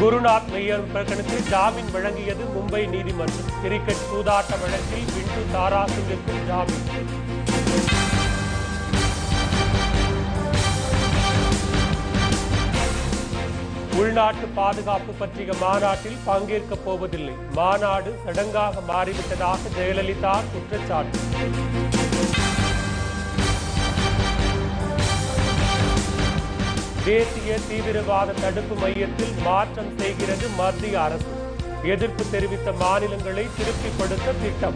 குருநாத் மெய்யர் பிரகடனுக்கு ஜாமீன் வழங்கியது மும்பை நீதிமன்றம். கிரிக்கெட் சூதாட்ட வழக்கில் பிண்டு தாராசிங்கிற்கு ஜாமீன். உள்நாட்டு பாதுகாப்பு பற்றிய மாநாட்டில் பங்கேற்கப் போவதில்லை. மாநாடு சடங்காக மாறிவிட்டதாக ஜெயலலிதா குற்றச்சாட்டு. தேசிய தீவிரவாத தடுப்பு மையத்தில் மாற்றம் செய்கிறது மத்திய அரசு. எதிர்ப்பு தெரிவித்த மாநிலங்களை திருப்திப்படுத்த திட்டம்.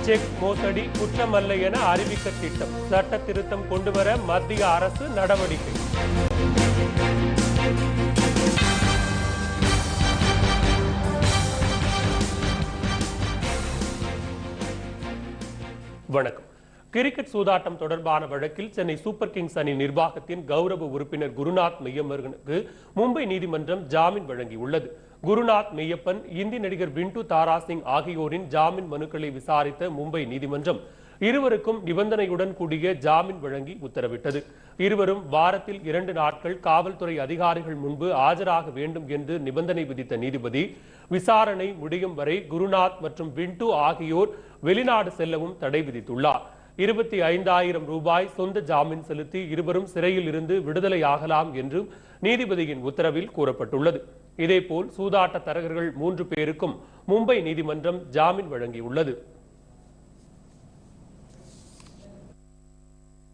செக் மோசடி குற்றமல்ல என அறிவிக்க திட்டம். சட்ட திருத்தம் கொண்டுவர மத்திய அரசு நடவடிக்கை. வணக்கம். கிரிக்கெட் சூதாட்டம் தொடர்பான வழக்கில் சென்னை சூப்பர் கிங்ஸ் அணி நிர்வாகத்தின் கௌரவ உறுப்பினர் குருநாத் மெய்யமருகனுக்கு மும்பை நீதிமன்றம் ஜாமீன் வழங்கியுள்ளது. குருநாத் மெய்யப்பன் இந்தி நடிகர் விண்டு தாரா சிங் ஆகியோரின் ஜாமீன் மனுக்களை விசாரித்த மும்பை நீதிமன்றம் இருவருக்கும் நிபந்தனையுடன் கூடிய ஜாமீன் வழங்கி உத்தரவிட்டது. இருவரும் வாரத்தில் இரண்டு நாட்கள் காவல்துறை அதிகாரிகள் முன்பு ஆஜராக வேண்டும் என்று நிபந்தனை விதித்த நீதிபதி விசாரணை முடியும் வரை குருநாத் மற்றும் விண்டு ஆகியோர் வெளிநாடு செல்லவும் தடை விதித்துள்ளார். இருபத்தி ஐந்தாயிரம் ரூபாய் சொந்த ஜாமீன் செலுத்தி இருவரும் சிறையில் இருந்து விடுதலையாகலாம் என்றும் நீதிபதியின் உத்தரவில் கூறப்பட்டுள்ளது. இதேபோல் சூதாட்ட தரகர்கள் மூன்று பேருக்கும் மும்பை நீதிமன்றம் ஜாமீன் வழங்கியுள்ளது.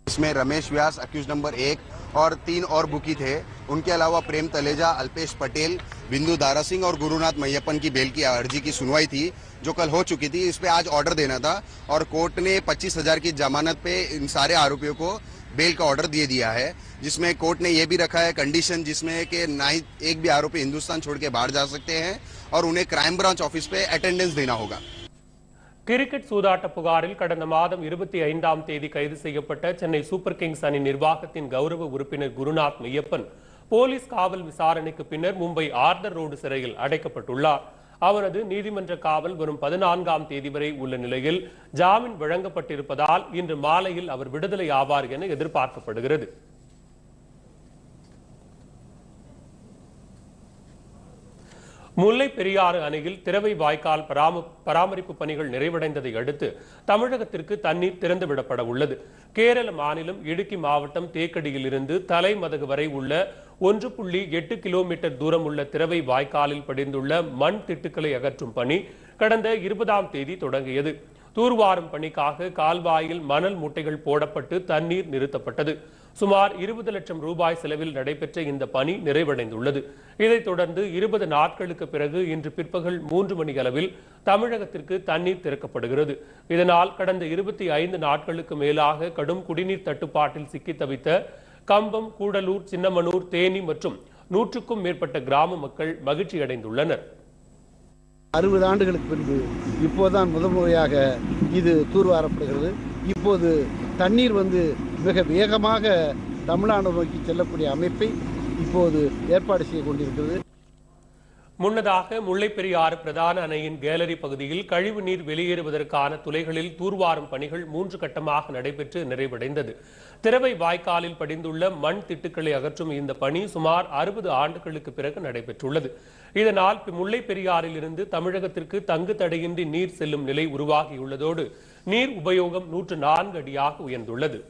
इसमें रमेश व्यास अक्यूज नंबर एक और तीन और बुकी थे। उनके अलावा प्रेम तलेजा, अल्पेश पटेल, बिंदु दारा सिंह और गुरुनाथ मैयप्पन की बेल की अर्जी की सुनवाई थी, जो कल हो चुकी थी। इस पर आज ऑर्डर देना था और कोर्ट ने पच्चीस हज़ार की जमानत पे इन सारे आरोपियों को बेल का ऑर्डर दे दिया है, जिसमें कोर्ट ने यह भी रखा है कंडीशन जिसमें कि ना ही एक भी आरोपी हिंदुस्तान छोड़ के बाहर जा सकते हैं और उन्हें क्राइम ब्रांच ऑफ़िस पे अटेंडेंस देना होगा। கிரிக்கெட் சூதாட்ட புகாரில் கடந்த மாதம் இருபத்தி ஐந்தாம் தேதி கைது செய்யப்பட்ட சென்னை சூப்பர் கிங்ஸ் அணி நிர்வாகத்தின் கௌரவ உறுப்பினர் குருநாத் மெய்யப்பன் போலீஸ் காவல் விசாரணைக்கு பின்னர் மும்பை ஆர்தர் ரோடு சிறையில் அடைக்கப்பட்டுள்ளார். அவரது நீதிமன்ற காவல் வரும் பதினான்காம் தேதி வரை உள்ள நிலையில் ஜாமீன் வழங்கப்பட்டிருப்பதால் இன்று மாலையில் அவர் விடுதலை ஆவார் என எதிர்பார்க்கப்படுகிறது. முல்லை பெரியாறு அணையில் திறவை வாய்க்கால் பராம பராமரிப்பு பணிகள் நிறைவடைந்ததை அடுத்து தமிழகத்திற்கு தண்ணீர் திறந்துவிடப்பட உள்ளது. கேரள மாநிலம் இடுக்கி மாவட்டம் தேக்கடியில் இருந்து தலைமதகு வரை உள்ள ஒன்று புள்ளி எட்டு கிலோமீட்டர் தூரம் உள்ள திறவை வாய்க்காலில் படிந்துள்ள மண் திட்டுக்களை அகற்றும் பணி கடந்த இருபதாம் தேதி தொடங்கியது. தூர்வாரும் பணிக்காக கால்வாயில் மணல் மூட்டைகள் போடப்பட்டு தண்ணீர் நிறுத்தப்பட்டது. சுமார் இருபது லட்சம் ரூபாய் செலவில் நடைபெற்ற இந்த பணி நிறைவடைந்துள்ளது. இதைத் தொடர்ந்து இருபது நாட்களுக்கு பிறகு இன்று பிற்பகல் மூன்று மணி அளவில் தமிழகத்திற்கு தண்ணீர் திறக்கப்படுகிறது. இதனால் கடந்த இருபத்தி ஐந்து நாட்களுக்கு மேலாக கடும் குடிநீர் தட்டுப்பாட்டில் சிக்கி தவித்த கம்பம் கூடலூர் சின்னமனூர் தேனி மற்றும் நூற்றுக்கும் மேற்பட்ட கிராம மக்கள் மகிழ்ச்சி அடைந்துள்ளனர் அறுபது ஆண்டுகளுக்கு பின்பு இப்போதான் முதன்முறையாக இது தூர்வாரப்படுகிறது. இப்போது தண்ணீர் வந்து மிக வேகமாக தமிழ்நாடு நோக்கி செல்லக்கூடிய அமைப்பை இப்போது ஏற்பாடு செய்ய கொண்டிருக்கிறது. முன்னதாக முல்லைப்பெரியாறு பிரதான அணையின் கேலரி பகுதியில் கழிவு நீர் வெளியேறுவதற்கான துளைகளில் தூர்வாரும் பணிகள் மூன்று கட்டமாக நடைபெற்று நிறைவடைந்தது. திறவை வாய்க்காலில் படிந்துள்ள மண் திட்டுக்களை அகற்றும் இந்த பணி சுமார் அறுபது ஆண்டுகளுக்கு பிறகு நடைபெற்றுள்ளது. இதனால் முல்லை பெரியாறில் இருந்து தமிழகத்திற்கு தங்கு தடையின்றி நீர் செல்லும் நிலை உருவாகியுள்ளதோடு நீர் உபயோகம் நூற்று நான்கு அடியாக உயர்ந்துள்ளது.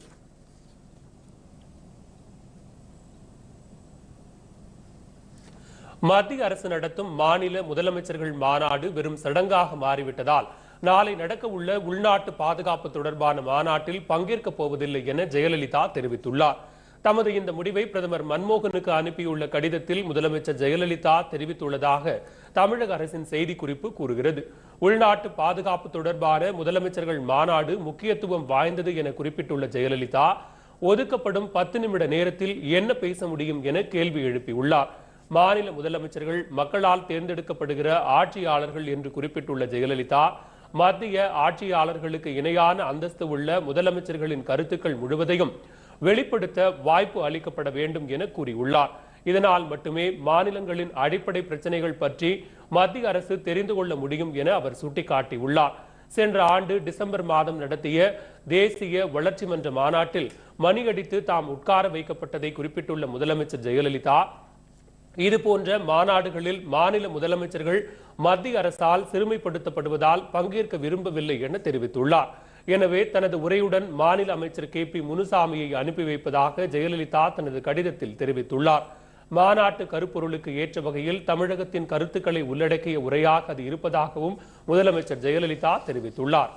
மத்திய அரசு நடத்தும் மாநில முதலமைச்சர்கள் மாநாடு வெறும் சடங்காக மாறிவிட்டதால் நாளை நடக்க உள்ள உள்நாட்டு பாதுகாப்பு தொடர்பான மாநாட்டில் பங்கேற்கப் போவதில்லை என ஜெயலலிதா தெரிவித்துள்ளார். தமது இந்த முடிவை பிரதமர் மன்மோகனுக்கு அனுப்பியுள்ள கடிதத்தில் முதலமைச்சர் ஜெயலலிதா தெரிவித்துள்ளதாக தமிழக அரசின் செய்திக்குறிப்பு கூறுகிறது. உள்நாட்டு பாதுகாப்பு தொடர்பான முதலமைச்சர்கள் மாநாடு முக்கியத்துவம் வாய்ந்தது என குறிப்பிட்டுள்ள ஜெயலலிதா ஒதுக்கப்படும் பத்து நிமிட நேரத்தில் என்ன பேச முடியும் என கேள்வி எழுப்பியுள்ளார். மாநில முதலமைச்சர்கள் மக்களால் தேர்ந்தெடுக்கப்படுகிற ஆட்சியாளர்கள் என்று குறிப்பிட்டுள்ள ஜெயலலிதா மத்திய ஆட்சியாளர்களுக்கு இணையான அந்தஸ்து உள்ள முதலமைச்சர்களின் கருத்துக்கள் முழுவதையும் வெளிப்படுத்த வாய்ப்பு அளிக்கப்பட வேண்டும் என கூறியுள்ளார். இதனால் மட்டுமே மாநிலங்களின் அடிப்படை பிரச்சனைகள் பற்றி மத்திய அரசு தெரிந்து கொள்ள முடியும் என அவர் சுட்டிக்காட்டியுள்ளார். சென்ற ஆண்டு டிசம்பர் மாதம் நடத்திய தேசிய வளர்ச்சி மன்ற மாநாட்டில் மணியடித்து தாம் உட்கார வைக்கப்பட்டதை குறிப்பிட்டுள்ள முதலமைச்சர் ஜெயலலிதா இது போன்ற மாநாடுகளில் மாநில முதலமைச்சர்கள் மத்திய அரசால் சிறுமைப்படுத்தப்படுவதால் பங்கேற்க விரும்பவில்லை என தெரிவித்துள்ளார். எனவே தனது உரையுடன் மாநில அமைச்சர் கே பி முனுசாமியை அனுப்பி வைப்பதாக ஜெயலலிதா தனது கடிதத்தில் தெரிவித்துள்ளார். மாநாட்டு கருப்பொருளுக்கு ஏற்ற வகையில் தமிழகத்தின் கருத்துக்களை உள்ளடக்கிய உரையாக அது இருப்பதாகவும் முதலமைச்சர் ஜெயலலிதா தெரிவித்துள்ளார்.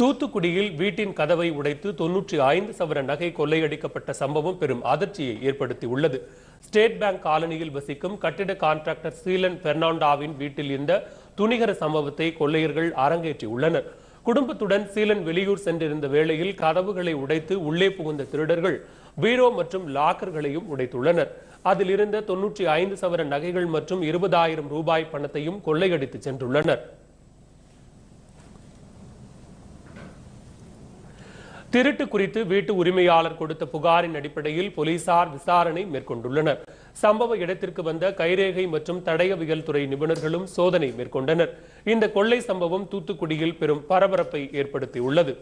தூத்துக்குடியில் வீட்டின் கதவை உடைத்து தொன்னூற்றி ஐந்து சவர நகை கொள்ளையடிக்கப்பட்ட சம்பவம் பெரும் அதிர்ச்சியை ஏற்படுத்தியுள்ளது. ஸ்டேட் பேங்க் காலனியில் வசிக்கும் கட்டிட கான்ட்ராக்டர் சீலன் பெர்னாண்டாவின் வீட்டில் இருந்த துணிகர சம்பவத்தை கொள்ளையர்கள் அரங்கேற்றியுள்ளனர். குடும்பத்துடன் சீலன் வெளியூர் சென்றிருந்த வேளையில் கதவுகளை உடைத்து உள்ளே புகுந்த திருடர்கள் பீரோ மற்றும் லாக்கர்களையும் உடைத்துள்ளனர். அதில் இருந்த தொன்னூற்றி ஐந்து சவர நகைகள் மற்றும் இருபதாயிரம் ரூபாய் பணத்தையும் கொள்ளையடித்து சென்றுள்ளனர். திருட்டு குறித்து வீட்டு உரிமையாளர் கொடுத்த புகாரின் அடிப்படையில் போலீசார் விசாரணை மேற்கொண்டுள்ளனர். சம்பவ இடத்திற்கு வந்த கைரேகை மற்றும் தடயவியல் துறை நிபுணர்களும் சோதனை மேற்கொண்டனர். இந்த கொள்ளை சம்பவம் தூத்துக்குடியில் பெரும் பரபரப்பை ஏற்படுத்தியுள்ளது.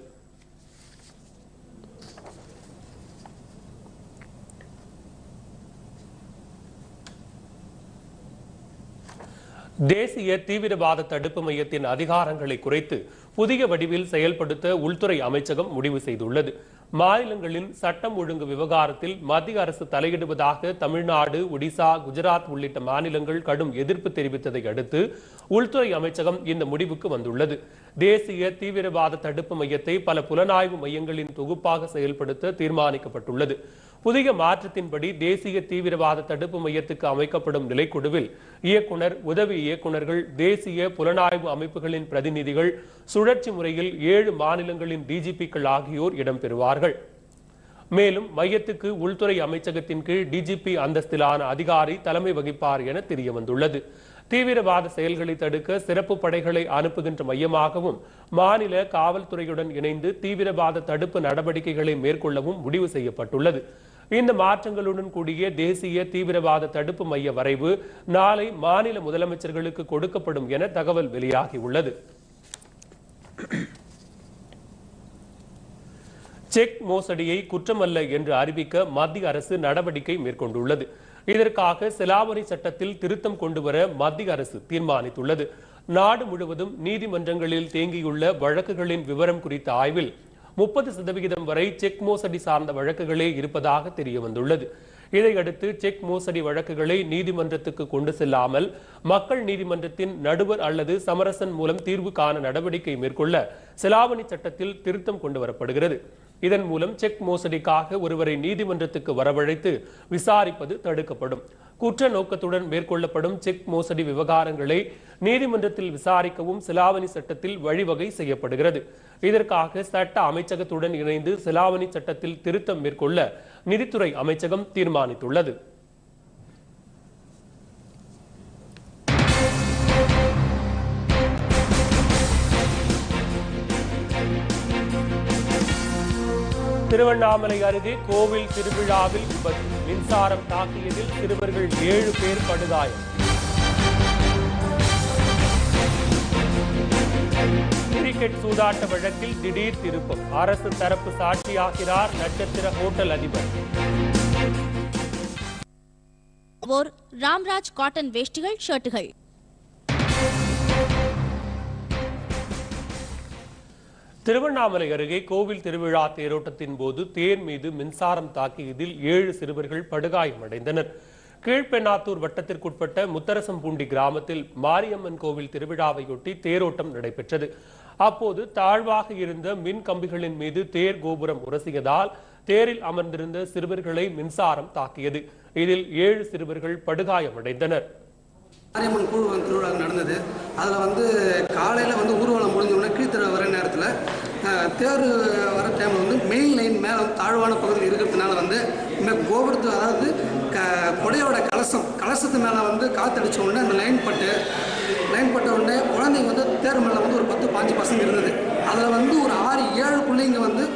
தேசிய தீவிரவாத தடுப்பு மையத்தின் அதிகாரங்களை குறைத்து புதிய வடிவில் செயல்படுத்த உள்துறை அமைச்சகம் முடிவு செய்துள்ளது. மாநிலங்களின் சட்டம் ஒழுங்கு விவகாரத்தில் மத்திய அரசு தலையிடுவதாக தமிழ்நாடு ஒடிசா குஜராத் உள்ளிட்ட மாநிலங்கள் கடும் எதிர்ப்பு தெரிவித்ததை அடுத்து உள்துறை அமைச்சகம் இந்த முடிவுக்கு வந்துள்ளது. தேசிய தீவிரவாத தடுப்பு மையத்தை பல புலனாய்வு மையங்களின் தொகுப்பாக செயல்படுத்த தீர்மானிக்கப்பட்டுள்ளது. புதிய மாற்றத்தின்படி தேசிய தீவிரவாத தடுப்பு மையத்துக்கு அமைக்கப்படும் நிலைக்குழுவில் இயக்குனர் உதவி இயக்குநர்கள் தேசிய புலனாய்வு அமைப்புகளின் பிரதிநிதிகள் சுழற்சி முறையில் ஏழு மாநிலங்களின் டிஜிபிக்கள் ஆகியோர் இடம்பெறுவார்கள். மேலும் மையத்துக்கு உள்துறை அமைச்சகத்தின் கீழ் டிஜிபி அந்தஸ்திலான அதிகாரி தலைமை வகிப்பார் என தெரிய வந்துள்ளது தீவிரவாத செயல்களை தடுக்க சிறப்பு படைகளை அனுப்புகின்ற மையமாகவும் மாநில காவல்துறையுடன் இணைந்து தீவிரவாத தடுப்பு நடவடிக்கைகளை மேற்கொள்ளவும் முடிவு செய்யப்பட்டுள்ளது. இந்த மாற்றங்களுடன் கூடிய தேசிய தீவிரவாத தடுப்பு மைய வரைவு நாளை மாநில முதலமைச்சர்களுக்கு கொடுக்கப்படும் என தகவல் வெளியாகியுள்ளது. செக் மோசடியை குற்றமல்ல என்று அறிவிக்க மத்திய அரசு நடவடிக்கை மேற்கொண்டுள்ளது. இதற்காக செலாவணி சட்டத்தில் திருத்தம் கொண்டுவர மத்திய அரசு தீர்மானித்துள்ளது. நாடு முழுவதும் நீதிமன்றங்களில் தேங்கியுள்ள வழக்குகளின் விவரம் குறித்த ஆய்வில் முப்பது சதவிகிதம் வரை செக் மோசடி சார்ந்த வழக்குகளே இருப்பதாக தெரிய வந்துள்ளது இதையடுத்து செக் மோசடி வழக்குகளை நீதிமன்றத்துக்கு கொண்டு செல்லாமல் மக்கள் நீதிமன்றத்தின் நடுவர் அல்லது சமரசன் மூலம் தீர்வு காண நடவடிக்கை மேற்கொள்ள செலாவணி சட்டத்தில் திருத்தம் கொண்டு வரப்படுகிறது இதன் மூலம் செக் மோசடிக்காக ஒருவரை நீதிமன்றத்துக்கு வரவழைத்து விசாரிப்பது தடுக்கப்படும். குற்ற நோக்கத்துடன் மேற்கொள்ளப்படும் செக் மோசடி விவகாரங்களை நீதிமன்றத்தில் விசாரிக்கவும் சிலாவணி சட்டத்தில் வழிவகை செய்யப்படுகிறது. இதற்காக சட்ட அமைச்சகத்துடன் இணைந்து சிலாவணி சட்டத்தில் திருத்தம் மேற்கொள்ள நிதித்துறை அமைச்சகம் தீர்மானித்துள்ளது. திருவண்ணாமலை அருகே கோவில் திருவிழாவில் விபத்து மின்சாரம் தாக்கியதில் சிறுவர்கள் ஏழு பேர் படுகாயம். கிரிக்கெட் சூதாட்ட வழக்கில் திடீர் திருப்பம். அரசு தரப்பு சாட்சியாகிறார் நட்சத்திர ஹோட்டல் அதிபர். ராம்ராஜ் காட்டன் வேஷ்டிகள் ஷர்ட்டுகள். திருவண்ணாமலை அருகே கோவில் திருவிழா தேரோட்டத்தின் போது தேர் மீது மின்சாரம் தாக்கியதில் ஏழு சிறுவர்கள் படுகாயமடைந்தனர் கீழ்பெண்ணாத்தூர் வட்டத்திற்குட்பட்ட முத்தரசம்பூண்டி கிராமத்தில் மாரியம்மன் கோவில் திருவிழாவையொட்டி தேரோட்டம் நடைபெற்றது. அப்போது தாழ்வாக இருந்த மின் கம்பிகளின் மீது தேர் கோபுரம் உரசியதால் தேரில் அமர்ந்திருந்த சிறுவர்களை மின்சாரம் தாக்கியது. இதில் ஏழு சிறுவர்கள் படுகாயமடைந்தனர் மாரியம்மன் கூழ்வன் வந்து திருவிழா நடந்தது. அதில் வந்து காலையில் வந்து ஊர்வலம் முடிஞ்ச உடனே கீழ்த்திர வர நேரத்தில் தேர் வர டைமில் வந்து மெயின் லைன் மேலே வந்து தாழ்வான பகுதியில் இருக்கிறதுனால வந்து இந்த கோபுரத்து அதாவது க கொடையோட கலசம் கலசத்து மேலே வந்து காற்றடிச்ச உடனே அந்த லைன் பட்டு லைன் பட்ட உடனே குழந்தைங்க வந்து தேர் மேலே வந்து ஒரு பத்து பாஞ்சு பசங்க இருந்தது. அதில் வந்து ஒரு ஆறு ஏழு பிள்ளைங்க வந்து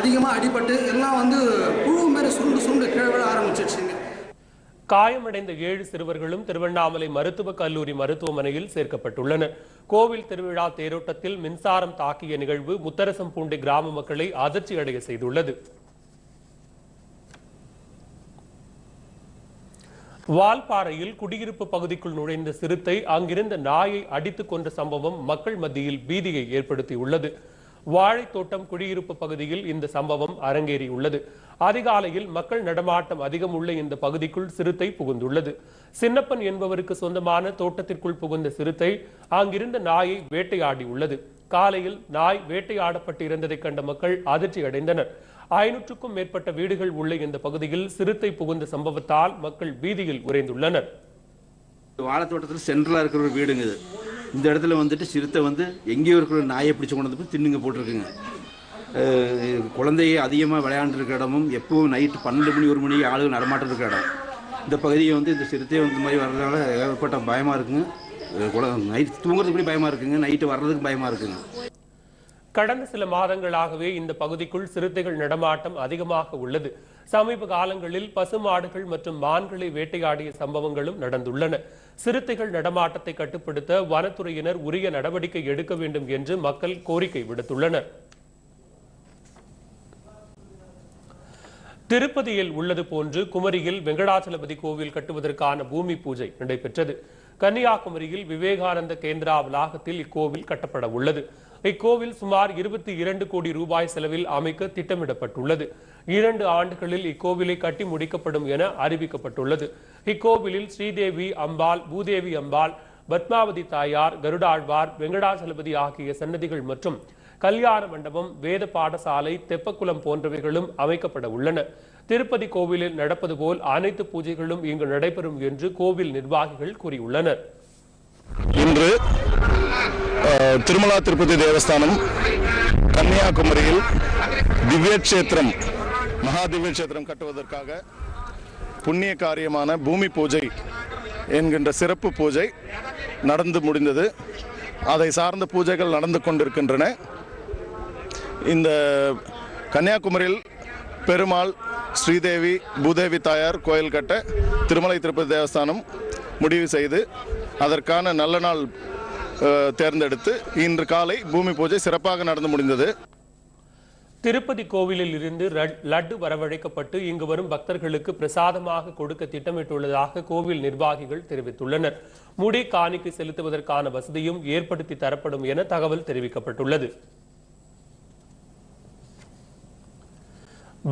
அதிகமாக அடிபட்டு எல்லாம் வந்து புழு மாரி சுருண்டு சுருண்டு கீழே விழ ஆரம்பிச்சிடுச்சுங்க காயமடைந்த ஏழு சிறுவர்களும் திருவண்ணாமலை மருத்துவக் கல்லூரி மருத்துவமனையில் சேர்க்கப்பட்டுள்ளனர் கோவில் திருவிழா தேரோட்டத்தில் மின்சாரம் தாக்கிய நிகழ்வு முத்தரசம்பூண்டி கிராம மக்களை அதிர்ச்சியடைய செய்துள்ளது. வால்பாறையில் குடியிருப்பு பகுதிக்குள் நுழைந்த சிறுத்தை அங்கிருந்த நாயை அடித்துக் கொன்ற சம்பவம் மக்கள் மத்தியில் பீதியை ஏற்படுத்தியுள்ளது. வாழைத்தோட்டம் குடியிருப்பு பகுதியில் இந்த சம்பவம் அரங்கேறியுள்ளது. அதிகாலையில் மக்கள் நடமாட்டம் அதிகம் உள்ள இந்த பகுதிக்குள் சிறுத்தை புகுந்துள்ளது. சின்னப்பன் என்பவருக்கு சொந்தமான தோட்டத்திற்குள் புகுந்த சிறுத்தை அங்கிருந்த நாயை வேட்டையாடியுள்ளது. காலையில் நாய் வேட்டையாடப்பட்டு இருந்ததை கண்ட மக்கள் அதிர்ச்சி அடைந்தனர். ஐநூற்றுக்கும் மேற்பட்ட வீடுகள் உள்ள இந்த பகுதியில் சிறுத்தை புகுந்த சம்பவத்தால் மக்கள் பீதியில் உறைந்துள்ளனர். வாழைத்தோட்டத்தில் சென்ட்ரலாக இருக்கிற ஒரு வீடுங்க இது. இந்த இடத்துல வந்துட்டு சிறுத்தை வந்து எங்கேயோ இருக்கிற நாயை பிடிச்சி கொண்டு வந்து போய் தின்னுங்க போட்டிருக்குங்க. குழந்தைய அதிகமாக விளையாண்டுருக்க இடமும் எப்பவும் நைட்டு பன்னெண்டு மணி ஒரு மணி ஆளுங்க நடமாட்டம் இருக்கிற இடம். இந்த பகுதியை வந்து இந்த சிறுத்தை வந்து இந்த மாதிரி வர்றதுனால ஏகப்பட்ட பயமாக இருக்குங்க. குழந்தை நைட் தூங்குறதுக்கு பயமாக இருக்குங்க. நைட்டு வர்றதுக்கு பயமாக இருக்குங்க. கடந்த சில மாதங்களாகவே இந்த பகுதிக்குள் சிறுத்தைகள் நடமாட்டம் அதிகமாக உள்ளது. சமீப காலங்களில் பசுமாடுகள் மற்றும் மான்களை வேட்டையாடிய சம்பவங்களும் நடந்துள்ளன. சிறுத்தைகள் நடமாட்டத்தை கட்டுப்படுத்த வனத்துறையினர் உரிய நடவடிக்கை எடுக்க வேண்டும் என்று மக்கள் கோரிக்கை விடுத்துள்ளனர். திருப்பதியில் உள்ளது போன்று குமரியில் வெங்கடாச்சலபதி கோவில் கட்டுவதற்கான பூமி பூஜை நடைபெற்றது. கன்னியாகுமரியில் விவேகானந்த கேந்திரா வளாகத்தில் இக்கோவில் கட்டப்பட உள்ளது. இக்கோவில் சுமார் இருபத்தி இரண்டு கோடி ரூபாய் செலவில் அமைக்க திட்டமிடப்பட்டுள்ளது. இரண்டு ஆண்டுகளில் இக்கோவிலை கட்டி முடிக்கப்படும் என அறிவிக்கப்பட்டுள்ளது. இக்கோவிலில் ஸ்ரீதேவி அம்பாள் பூதேவி அம்பாள் பத்மாவதி தாயார் கருடாழ்வார் வெங்கடாசலபதி ஆகிய சன்னதிகள் மற்றும் கல்யாண மண்டபம் வேத பாடசாலை தெப்பக்குளம் போன்றவைகளும் அமைக்கப்பட உள்ளன. திருப்பதி கோவிலில் நடப்பது போல் அனைத்து பூஜைகளும் இங்கு நடைபெறும் என்று கோவில் நிர்வாகிகள் கூறியுள்ளனர். இன்று திருமலா திருப்பதி தேவஸ்தானம் கன்னியாகுமரியில் திவ்யக்ஷேத்திரம் மகா திவ்ய கட்டுவதற்காக புண்ணிய காரியமான பூமி பூஜை என்கின்ற சிறப்பு பூஜை நடந்து முடிந்தது. அதை சார்ந்த பூஜைகள் நடந்து கொண்டிருக்கின்றன. இந்த கன்னியாகுமரியில் பெருமாள் ஸ்ரீதேவி பூதேவி தாயார் கோயில் கட்ட திருமலை திருப்பதி தேவஸ்தானம் முடிவு செய்து அதற்கான நல்ல நாள் தேர்ந்தெடுத்து இன்று காலை பூமி பூஜை சிறப்பாக நடந்து முடிந்தது. திருப்பதி கோவிலில் இருந்து லட்டு வரவழைக்கப்பட்டு இங்கு வரும் பக்தர்களுக்கு பிரசாதமாக கொடுக்க திட்டமிட்டுள்ளதாக கோவில் நிர்வாகிகள் தெரிவித்துள்ளனர். முடி காணிக்கு செலுத்துவதற்கான வசதியும் ஏற்படுத்தி தரப்படும் என தகவல் தெரிவிக்கப்பட்டுள்ளது.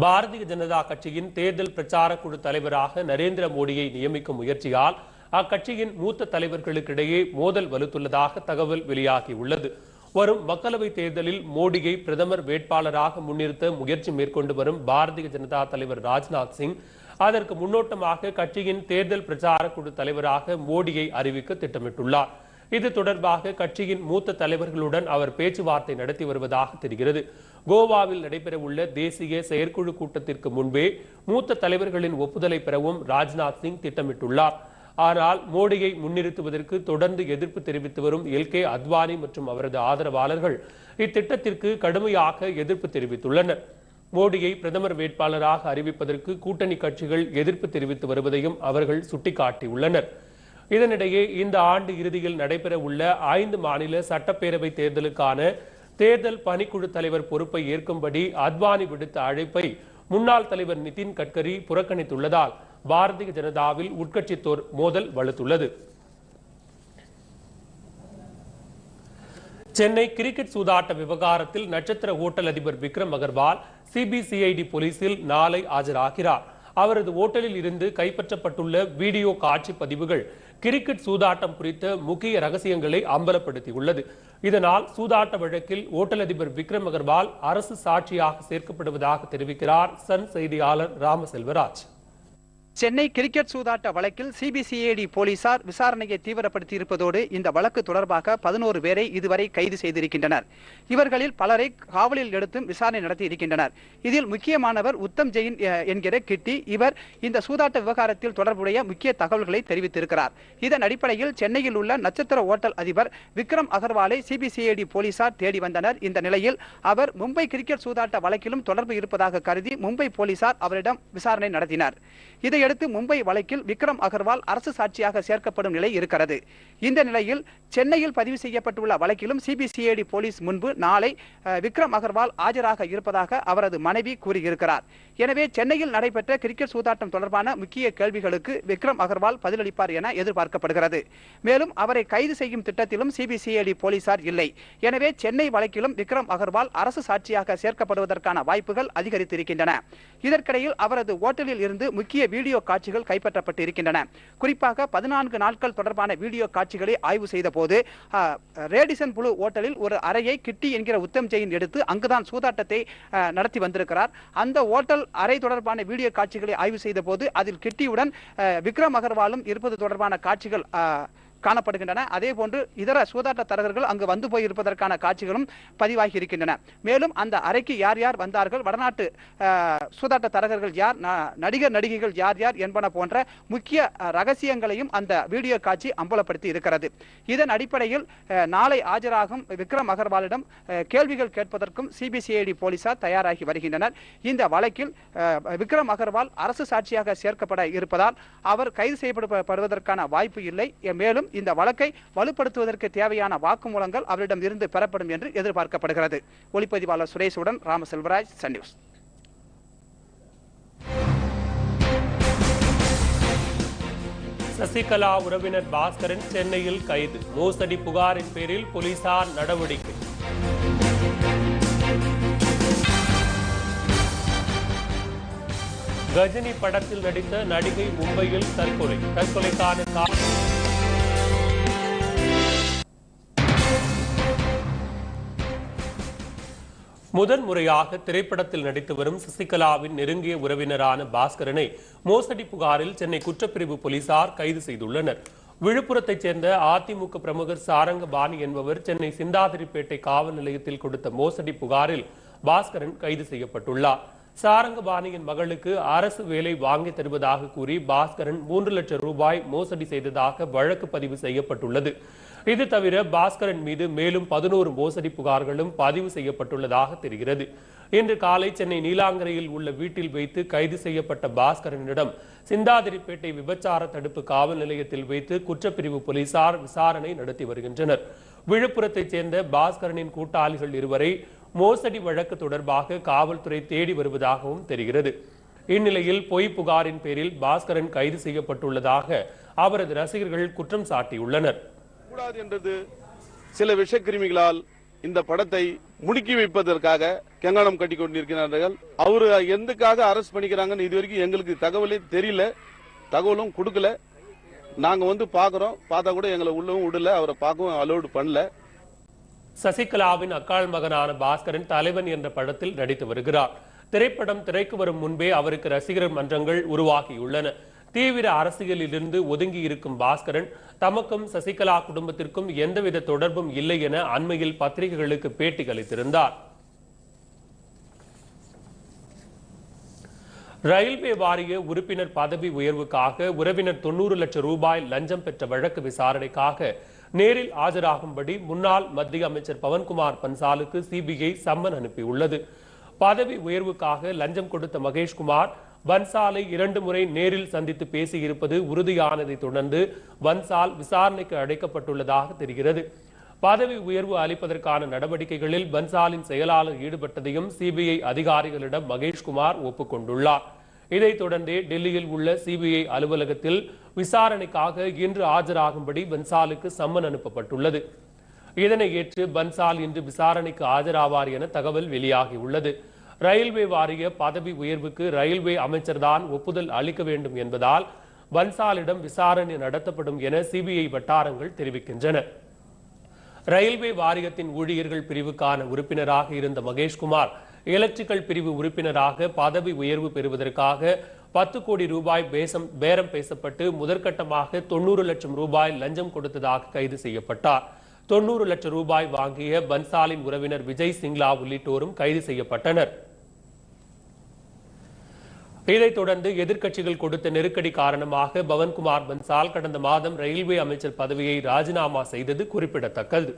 பாரதிய ஜனதா கட்சியின் தேர்தல் பிரச்சார குழு தலைவராக நரேந்திர மோடியை நியமிக்கும் முயற்சியால் அக்கட்சியின் மூத்த தலைவர்களுக்கிடையே மோதல் வலுத்துள்ளதாக தகவல் வெளியாகியுள்ளது. வரும் மக்களவைத் தேர்தலில் மோடியை பிரதமர் வேட்பாளராக முன்னிறுத்த முயற்சி மேற்கொண்டு வரும் பாரதிய ஜனதா தலைவர் ராஜ்நாத் சிங் அதற்கு முன்னோட்டமாக கட்சியின் தேர்தல் பிரச்சார குழு தலைவராக மோடியை அறிவிக்க திட்டமிட்டுள்ளார். இது தொடர்பாக கட்சியின் மூத்த தலைவர்களுடன் அவர் பேச்சுவார்த்தை நடத்தி வருவதாக தெரிகிறது. கோவாவில் நடைபெறவுள்ள தேசிய செயற்குழு கூட்டத்திற்கு முன்பே மூத்த தலைவர்களின் ஒப்புதலை பெறவும் ராஜ்நாத் சிங் திட்டமிட்டுள்ளார். ஆனால் மோடியை முன்னிறுத்துவதற்கு தொடர்ந்து எதிர்ப்பு தெரிவித்து வரும் எல் கே அத்வானி மற்றும் அவரது ஆதரவாளர்கள் இத்திட்டத்திற்கு கடுமையாக எதிர்ப்பு தெரிவித்துள்ளனர். மோடியை பிரதமர் வேட்பாளராக அறிவிப்பதற்கு கூட்டணி கட்சிகள் எதிர்ப்பு தெரிவித்து வருவதையும் அவர்கள் சுட்டிக்காட்டியுள்ளனர். இதனிடையே இந்த ஆண்டு இறுதியில் நடைபெற உள்ள ஐந்து மாநில சட்டப்பேரவை தேர்தலுக்கான தேர்தல் பணிக்குழு தலைவர் பொறுப்பை ஏற்கும்படி அத்வானி விடுத்த அழைப்பை முன்னாள் தலைவர் நிதின் கட்கரி புறக்கணித்துள்ளதால் பாரதிய ஜனதாவில் உட்கட்சித்தோர் மோதல் வலுத்துள்ளது. சென்னை கிரிக்கெட் சூதாட்ட விவகாரத்தில் நட்சத்திர ஓட்டல் அதிபர் விக்ரம் அகர்வால் சிபிசிஐடி போலீசில் நாளை ஆஜராகிறார். அவரது ஓட்டலில் இருந்து கைப்பற்றப்பட்டுள்ள வீடியோ காட்சி பதிவுகள் கிரிக்கெட் சூதாட்டம் குறித்த முக்கிய ரகசியங்களை அம்பலப்படுத்தியுள்ளது. இதனால் சூதாட்ட வழக்கில் ஓட்டல் அதிபர் விக்ரம் அகர்வால் அரசு சாட்சியாக சேர்க்கப்படுவதாக தெரிவிக்கிறார் சன் செய்தியாளர் ராமசெல்வராஜ். சென்னை கிரிக்கெட் சூதாட்ட வழக்கில் சிபிசிஐடி போலீசார் விசாரணையை தீவிரப்படுத்தி இருப்பதோடு இந்த வழக்கு தொடர்பாக பதினோரு பேரை இதுவரை கைது செய்திருக்கின்றனர். இவர்களில் பலரை காவலில் எடுத்தும் விசாரணை நடத்தி இருக்கின்றனர். இதில் முக்கியமானவர் உத்தம் ஜெயின் என்கிற கிட்டி. இவர் இந்த சூதாட்ட விவகாரத்தில் தொடர்புடைய முக்கிய தகவல்களை தெரிவித்திருக்கிறார். இதன் அடிப்படையில் சென்னையில் உள்ள நட்சத்திர ஓட்டல் அதிபர் விக்ரம் அகர்வாலை சிபிசிஐடி போலீசார் தேடி வந்தனர். இந்த நிலையில் அவர் மும்பை கிரிக்கெட் சூதாட்ட வழக்கிலும் தொடர்பு இருப்பதாக கருதி மும்பை போலீசார் அவரிடம் விசாரணை நடத்தினர். இதை இதையடுத்து மும்பை வழக்கில் விக்ரம் அகர்வால் அரசு சாட்சியாக சேர்க்கப்படும் நிலை இருக்கிறது. இந்த நிலையில் சென்னையில் பதிவு செய்யப்பட்டுள்ள வழக்கிலும் சிபிசிஐடி போலீஸ் முன்பு நாளை விக்ரம் அகர்வால் ஆஜராக இருப்பதாக அவரது மனைவி கூறியிருக்கிறார். எனவே சென்னையில் நடைபெற்ற கிரிக்கெட் சூதாட்டம் தொடர்பான முக்கிய கேள்விகளுக்கு விக்ரம் அகர்வால் பதிலளிப்பார் என எதிர்பார்க்கப்படுகிறது. மேலும் அவரை கைது செய்யும் திட்டத்திலும் சிபிசிஐடி போலீசார் இல்லை. எனவே சென்னை வழக்கிலும் விக்ரம் அகர்வால் அரசு சாட்சியாக சேர்க்கப்படுவதற்கான வாய்ப்புகள் அதிகரித்திருக்கின்றன. இதற்கிடையில் அவரது ஓட்டலில் இருந்து முக்கிய வீடியோ காட்சிகள் கைப்பற்றப்பட்டு இருக்கின்றன குறிப்பாக பதினான்கு நாட்கள் தொடர்பான வீடியோ காட்சிகளை ஆய்வு செய்த போது ரேடிசன் புழு ஓட்டலில் ஒரு அறையை கிட்டி என்கிற உத்தம் ஜெயின் எடுத்து அங்குதான் சூதாட்டத்தை நடத்தி வந்திருக்கிறார். அந்த ஓட்டல் அறை தொடர்பான வீடியோ காட்சிகளை ஆய்வு செய்த போது அதில் கிட்டியுடன் விக்ரம் அகர்வாலும் இருப்பது தொடர்பான காட்சிகள் காணப்படுகின்றன. அதே போன்று இதர சூதாட்ட தரகர்கள் அங்கு வந்து போய் இருப்பதற்கான காட்சிகளும் பதிவாகி இருக்கின்றன. மேலும் அந்த அறைக்கு யார் யார் வந்தார்கள்? வடநாட்டு சூதாட்ட தரகர்கள் யார்? நடிகர் நடிகைகள் யார் யார் என்பன போன்ற முக்கிய ரகசியங்களையும் அந்த வீடியோ காட்சி அம்பலப்படுத்தி இருக்கிறது. இதன் அடிப்படையில் நாளை ஆஜராகும் விக்ரம் அகர்வாலிடம் கேள்விகள் கேட்பதற்கும் சிபிசிஐடி போலீசார் தயாராகி வருகின்றனர். இந்த வழக்கில் விக்ரம் அகர்வால் அரசு சாட்சியாக சேர்க்கப்பட இருப்பதால் அவர் கைது செய்யப்படுவதற்கான வாய்ப்பு இல்லை. மேலும் இந்த வழக்கை வலுப்படுத்துவதற்கு தேவையான வாக்குமூலங்கள் அவரிடம் இருந்து பெறப்படும் என்று எதிர்பார்க்கப்படுகிறது. ஒளிப்பதிவாளர் சுரேஷுடன் ராமசெல்வராஜ் சன் நியூஸ் சசிகலா உறவினர் பாஸ்கரன் சென்னையில் கைது. மோசடி புகாரின் பேரில் போலீசார் நடவடிக்கை. கஜினி படத்தில் நடித்த நடிகை மும்பையில் தற்கொலை. தற்கொலைக்கான காரணம் முதன் முறையாக திரைப்படத்தில் நடித்து வரும் சசிகலாவின் நெருங்கிய உறவினரான பாஸ்கரனை மோசடி புகாரில் சென்னை குற்றப்பிரிவு போலீசார் கைது செய்துள்ளனர். விழுப்புரத்தைச் சேர்ந்த அதிமுக பிரமுகர் சாரங்கபாணி என்பவர் சென்னை சிந்தாதிரிப்பேட்டை காவல் நிலையத்தில் கொடுத்த மோசடி புகாரில் பாஸ்கரன் கைது செய்யப்பட்டுள்ளார். சாரங்கபாணியின் மகளுக்கு அரசு வேலை வாங்கி தருவதாக கூறி பாஸ்கரன் மூன்று லட்சம் ரூபாய் மோசடி செய்ததாக வழக்கு பதிவு செய்யப்பட்டுள்ளது. இது தவிர பாஸ்கரன் மீது மேலும் பதினோரு மோசடி புகார்களும் பதிவு செய்யப்பட்டுள்ளதாக தெரிகிறது. இன்று காலை சென்னை நீலாங்கரையில் உள்ள வீட்டில் வைத்து கைது செய்யப்பட்ட பாஸ்கரனிடம் சிந்தாதிரிப்பேட்டை விபச்சார தடுப்பு காவல் நிலையத்தில் வைத்து குற்றப்பிரிவு போலீசார் விசாரணை நடத்தி வருகின்றனர். விழுப்புரத்தைச் சேர்ந்த பாஸ்கரனின் கூட்டாளிகள் இருவரை மோசடி வழக்கு தொடர்பாக காவல்துறை தேடி வருவதாகவும் தெரிகிறது. இந்நிலையில் பொய் புகாரின் பேரில் பாஸ்கரன் கைது செய்யப்பட்டுள்ளதாக அவரது ரசிகர்கள் குற்றம் சாட்டியுள்ளனர். கூடாது என்றது சில விஷக்கிருமிகளால் இந்த படத்தை முடுக்கி வைப்பதற்காக கங்கணம் கட்டி கொண்டிருக்கிறார்கள். அவரு எதுக்காக அரெஸ்ட் பண்ணிக்கிறாங்கன்னு இது வரைக்கும் எங்களுக்கு தகவலே தெரியல. தகவலும் கொடுக்கல. நாங்க வந்து பாக்குறோம் பார்த்தா கூட எங்களை உள்ளவும் விடல. அவரை பார்க்கவும் அலோடு பண்ணல. சசிகலாவின் அக்காள் மகனான பாஸ்கரன் தலைவன் என்ற படத்தில் நடித்து வருகிறார். திரைப்படம் திரைக்கு வரும் முன்பே அவருக்கு ரசிகர் மன்றங்கள் உருவாகியுள்ளன. தீவிர அரசியலில் இருந்து ஒதுங்கி இருக்கும் பாஸ்கரன் தமக்கும் சசிகலா குடும்பத்திற்கும் எந்தவித தொடர்பும் இல்லை என அண்மையில் பத்திரிகைகளுக்கு பேட்டி அளித்திருந்தார். ரயில்வே வாரிய உறுப்பினர் பதவி உயர்வுக்காக உறவினர் தொண்ணூறு லட்சம் ரூபாய் லஞ்சம் பெற்ற வழக்கு விசாரணைக்காக நேரில் ஆஜராகும்படி முன்னாள் மத்திய அமைச்சர் பவன்குமார் பன்சாலுக்கு சிபிஐ சம்மன் அனுப்பியுள்ளது. பதவி உயர்வுக்காக லஞ்சம் கொடுத்த மகேஷ்குமார் வன்சாலை இரண்டு முறை நேரில் சந்தித்து பேசியிருப்பது உறுதியானதை தொடர்ந்து வன்சால் விசாரணைக்கு அழைக்கப்பட்டுள்ளதாக தெரிகிறது. பதவி உயர்வு அளிப்பதற்கான நடவடிக்கைகளில் பன்சாலின் செயலாளர் ஈடுபட்டதையும் சிபிஐ அதிகாரிகளிடம் மகேஷ்குமார் ஒப்புக்கொண்டுள்ளார். இதைத் தொடர்ந்தே டெல்லியில் உள்ள சிபிஐ அலுவலகத்தில் விசாரணைக்காக இன்று ஆஜராகும்படி பன்சாலுக்கு சம்மன் அனுப்பப்பட்டுள்ளது. இதனை ஏற்று பன்சால் இன்று விசாரணைக்கு ஆஜராவார் என தகவல் வெளியாகியுள்ளது. ரயில்வே வாரிய பதவி உயர்வுக்கு ரயில்வே அமைச்சர்தான் ஒப்புதல் அளிக்க வேண்டும் என்பதால் பன்சாலிடம் விசாரணை நடத்தப்படும் என சிபிஐ வட்டாரங்கள் தெரிவிக்கின்றன. ரயில்வே வாரியத்தின் ஊழியர்கள் பிரிவுக்கான உறுப்பினராக இருந்த மகேஷ்குமார் எலக்ட்ரிக்கல் பிரிவு உறுப்பினராக பதவி உயர்வு பெறுவதற்காக பத்து கோடி ரூபாய் பேசம் பேரம் பேசப்பட்டு முதற்கட்டமாக தொண்ணூறு லட்சம் ரூபாய் லஞ்சம் கொடுத்ததாக கைது செய்யப்பட்டார். தொன்னூறு லட்சம் ரூபாய் வாங்கிய பன்சாலின் உறவினர் விஜய் சிங்லா உள்ளிட்டோரும் கைது செய்யப்பட்டனர். இதைத் தொடர்ந்து எதிர்க்கட்சிகள் கொடுத்த நெருக்கடி காரணமாக பவன்குமார் பன்சால் கடந்த மாதம் ரயில்வே அமைச்சர் பதவியை ராஜினாமா செய்தது குறிப்பிடத்தக்கது.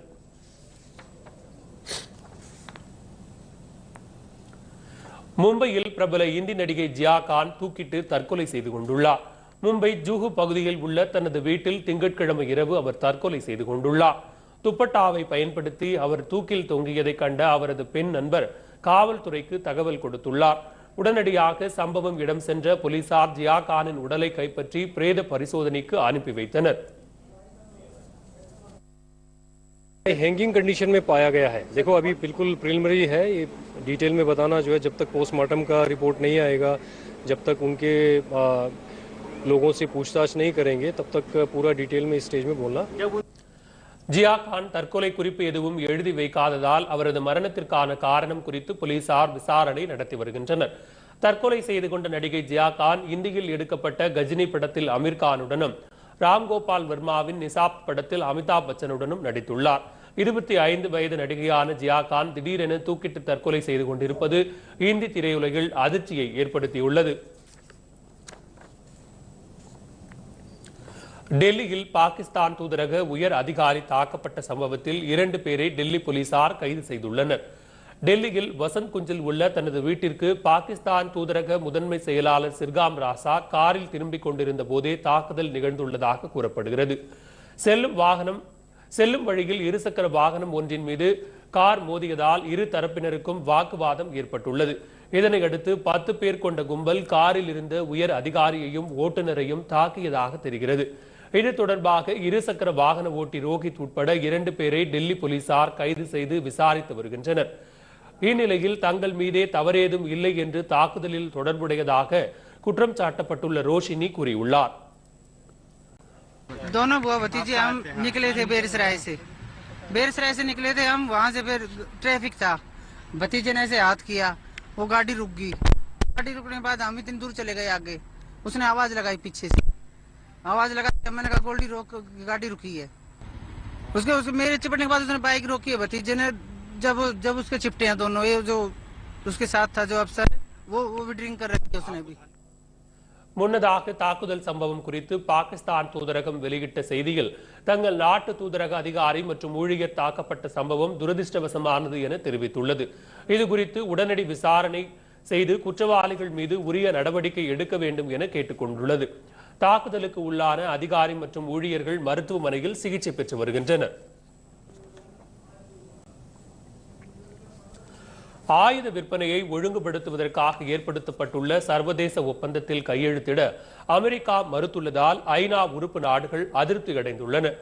மும்பையில் பிரபல இந்தி நடிகை ஜியா கான் தூக்கிட்டு தற்கொலை செய்து கொண்டுள்ளார். மும்பை ஜூஹு பகுதியில் உள்ள தனது வீட்டில் திங்கட்கிழமை இரவு அவர் தற்கொலை செய்து கொண்டுள்ளார். துப்பட்டாவை பயன்படுத்தி அவர் தூக்கில் தொங்கியதை கண்ட அவரது பெண் நண்பர் காவல்துறைக்கு தகவல் கொடுத்துள்ளார் உடனடியாக சம்பவம் இடம் சென்ற போலீசார் ஜியா கானின் உடலை கைப்பற்றி பிரேத பரிசோதனைக்கு அனுப்பி வைத்தனர் हैंगिंग कंडीशन में पाया गया है देखो अभी बिल्कुल प्रिलिमिनरी है ये डिटेल में बताना जो है जब तक पोस्टमार्टम का रिपोर्ट नहीं आएगा जब तक उनके आ, लोगों से पूछताछ नहीं करेंगे तब तक पूरा डिटेल में इस स्टेज में बोलना ஜியா கான் தற்கொலை குறிப்பு எதுவும் எழுதி வைக்காததால் அவரது மரணத்திற்கான காரணம் குறித்து போலீசார் விசாரணை நடத்தி வருகின்றனர். தற்கொலை செய்து கொண்ட நடிகை ஜியா கான் இந்தியில் எடுக்கப்பட்ட கஜினி படத்தில் அமீர்கானுடனும் ராம்கோபால் வர்மாவின் நிசாப் படத்தில் அமிதாப் பச்சனுடனும் நடித்துள்ளார். இருபத்தி ஐந்து வயது நடிகையான ஜியா கான் திடீரென தூக்கிட்டு தற்கொலை செய்து கொண்டிருப்பது இந்தி திரையுலகில் அதிர்ச்சியை ஏற்படுத்தியுள்ளது. டெல்லியில் பாகிஸ்தான் தூதரக உயர் அதிகாரி தாக்கப்பட்ட சம்பவத்தில் இரண்டு பேரை டெல்லி போலீசார் கைது செய்துள்ளனர். டெல்லியில் வசந்த் குஞ்சில் உள்ள தனது வீட்டிற்கு பாகிஸ்தான் தூதரக முதன்மை செயலாளர் சிர்காம் ராசா காரில் திரும்பிக் கொண்டிருந்த போதே தாக்குதல் நிகழ்ந்துள்ளதாக கூறப்படுகிறது. செல்லும் வாகனம் செல்லும் வழியில் இருசக்கர வாகனம் ஒன்றின் மீது கார் மோதியதால் இரு தரப்பினருக்கும் வாக்குவாதம் ஏற்பட்டுள்ளது. இதனையடுத்து பத்து பேர் கொண்ட கும்பல் காரில் இருந்த உயர் அதிகாரியையும் ஓட்டுநரையும் தாக்கியதாக தெரிகிறது. இது தொடர்பாக இருசக்கர வாகன ஓட்டி ரோஹித் உட்பட இரண்டு பேரை டெல்லி போலீசார் கைது செய்து விசாரித்து வருகின்றனர் இந்நிலையில் தங்கள் மீதே தவறேதும் இல்லை என்று தாக்குதலில் தொடர்புடையதாக குற்றம் சாட்டப்பட்டுள்ள ரோஷினி கூறியுள்ளார் दोनों बुआ भतीजे हम निकले थे बेरसराय से बेरसराय से निकले थे हम वहाँ से फिर ट्रैफिक था भतीजे ने ऐसे हाथ किया वो गाड़ी रुक गई गाड़ी रुकने के बाद हम इतनी दूर चले गए आगे उसने आवाज लगाई पीछे से आवाज लगाई मैंने कहा गोल्डी रोक गाड़ी रुकी है उसके उसके मेरे चिपटने के बाद उसने बाइक रोकी है भतीजे ने जब जब उसके चिपटे हैं दोनों ये जो उसके साथ था जो अफसर वो वो भी ड्रिंक कर रखी है उसने भी முன்னதாக தாக்குதல் சம்பவம் குறித்து பாகிஸ்தான் தூதரகம் வெளியிட்ட செய்தியில் தங்கள் நாட்டு தூதரக அதிகாரி மற்றும் ஊழியர் தாக்கப்பட்ட சம்பவம் துரதிர்ஷ்டவசமானது என தெரிவித்துள்ளது இது குறித்து உடனடி விசாரணை செய்து குற்றவாளிகள் மீது உரிய நடவடிக்கை எடுக்க வேண்டும் என கேட்டுக்கொண்டுள்ளது தாக்குதலுக்கு உள்ளான அதிகாரி மற்றும் ஊழியர்கள் மருத்துவமனையில் சிகிச்சை பெற்று வருகின்றனர். ஆயுத விற்பனையை ஒழுங்குபடுத்துவதற்காக ஏற்படுத்தப்பட்டுள்ள சர்வதேச ஒப்பந்தத்தில் கையெழுத்திட அமெரிக்கா மறுத்துள்ளதால் ஐநா உறுப்பு நாடுகள் அதிருப்தி அடைந்துள்ளன.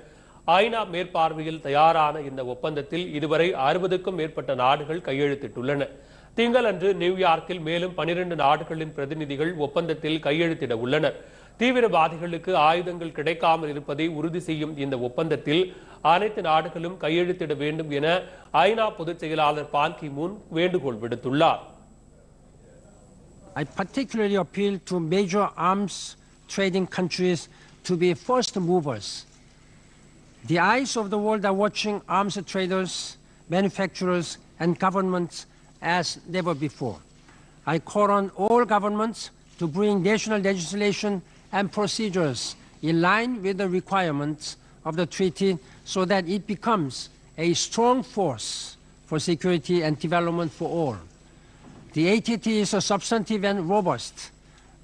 ஐநா மேற்பார்வையில் தயாரான இந்த ஒப்பந்தத்தில் இதுவரை அறுபதுக்கும் மேற்பட்ட நாடுகள் கையெழுத்திட்டுள்ளன. திங்களன்று நியூயார்க்கில் மேலும் பனிரெண்டு நாடுகளின் பிரதிநிதிகள் ஒப்பந்தத்தில் கையெழுத்திட உள்ளனர். தீவிரவாதிகளுக்கு ஆயுதங்கள் கிடைக்காமல் இருப்பதை உறுதி செய்யும் இந்த ஒப்பந்தத்தில் அனைத்து நாடுகளும் கையெழுத்திட வேண்டும் என ஐநா பொதுச் செயலாளர் பான் கி மூன் வேண்டுகோள் விடுத்துள்ளார் I particularly appeal to major arms trading countries to be first movers. The eyes of the world are watching arms traders, manufacturers, and governments as never before. I call on all governments to bring national legislation and procedures in line with the requirements of the treaty so that it becomes a strong force for security and development for all. The ATT is a substantive and robust,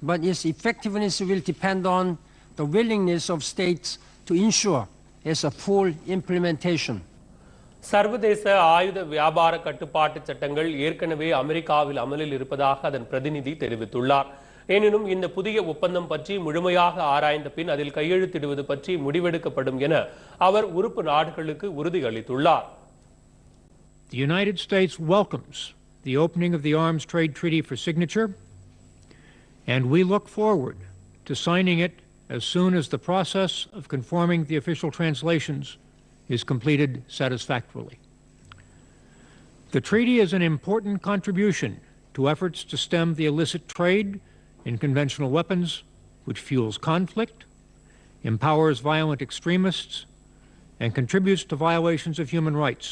but its effectiveness will depend on the willingness of states to ensure its a full implementation. சர்வதேச ஆயுத வியாபார கட்டுப்பாட்டு சட்டங்கள் ஏற்கனவே அமெரிக்காவில் அமலில் இருப்பதாக அதன் பிரதிநிதி தெரிவித்துள்ளார் எனினும் இந்த புதிய ஒப்பந்தம் பற்றி முழுமையாக ஆராய்ந்த பின் அதில் கையெழுத்திடுவது பற்றி முடிவெடுக்கப்படும் என அவர் உறுப்பு நாடுகளுக்கு உறுதியளித்துள்ளார் The United States welcomes the opening of the Arms Trade Treaty for signature, and we look forward to signing it as soon as the process of conforming the official translations is completed satisfactorily. The treaty is an important contribution to efforts to stem the illicit trade in conventional weapons, which fuels conflict, empowers violent extremists, and contributes to violations of human rights.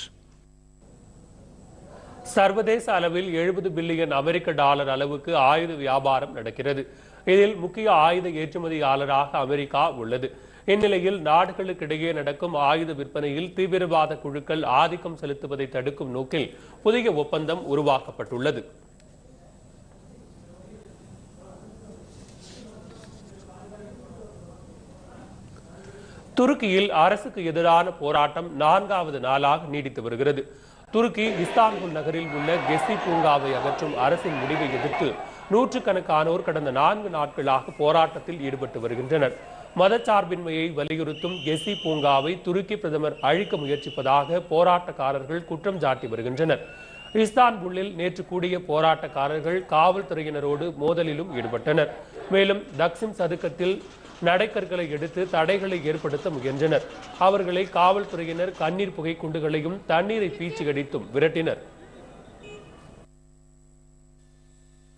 சர்வதேச அளவில் எழுபது billion அமெரிக்க dollar அளவுக்கு ஆயுத வியாபாரம் நடக்கிறது இதில் முக்கிய ஆயுத ஏற்றுமதியாளராக அமெரிக்கா உள்ளது இந்நிலையில் நாடுகளுக்கிடையே நடக்கும் ஆயுத விற்பனையில் தீவிரவாத குழுக்கள் ஆதிக்கம் செலுத்துவதை தடுக்கும் நோக்கில் புதிய ஒப்பந்தம் உருவாக்கப்பட்டுள்ளது துருக்கியில் அரசுக்கு எதிரான போராட்டம் நான்காவது நாளாக நீடித்து வருகிறது. துருக்கி இஸ்தான்புல் நகரில் உள்ள கெசி பூங்காவை அகற்றும் அரசின் முடிவை எதிர்த்து நூற்றுக்கணக்கானோர் கடந்த நான்கு நாட்களாக போராட்டத்தில் ஈடுபட்டு வருகின்றனர். மதச்சார்பின்மையை வலியுறுத்தும் கெசி பூங்காவை துருக்கி பிரதமர் அழிக்க முயற்சிப்பதாக போராட்டக்காரர்கள் குற்றம் சாட்டி வருகின்றனர். இஸ்தான்புல்லில் நேற்று கூடிய போராட்டக்காரர்கள் காவல்துறையினரோடு மோதலிலும் ஈடுபட்டனர். மேலும் தக்சிம் சதுக்கத்தில் நடைக்கற்களை எடுத்து தடைகளை ஏற்படுத்த முயன்றனர். அவர்களை காவல்துறையினர் கண்ணீர் புகை குண்டுகளையும் தண்ணீரை பீச்சி அடித்தும் விரட்டினர்.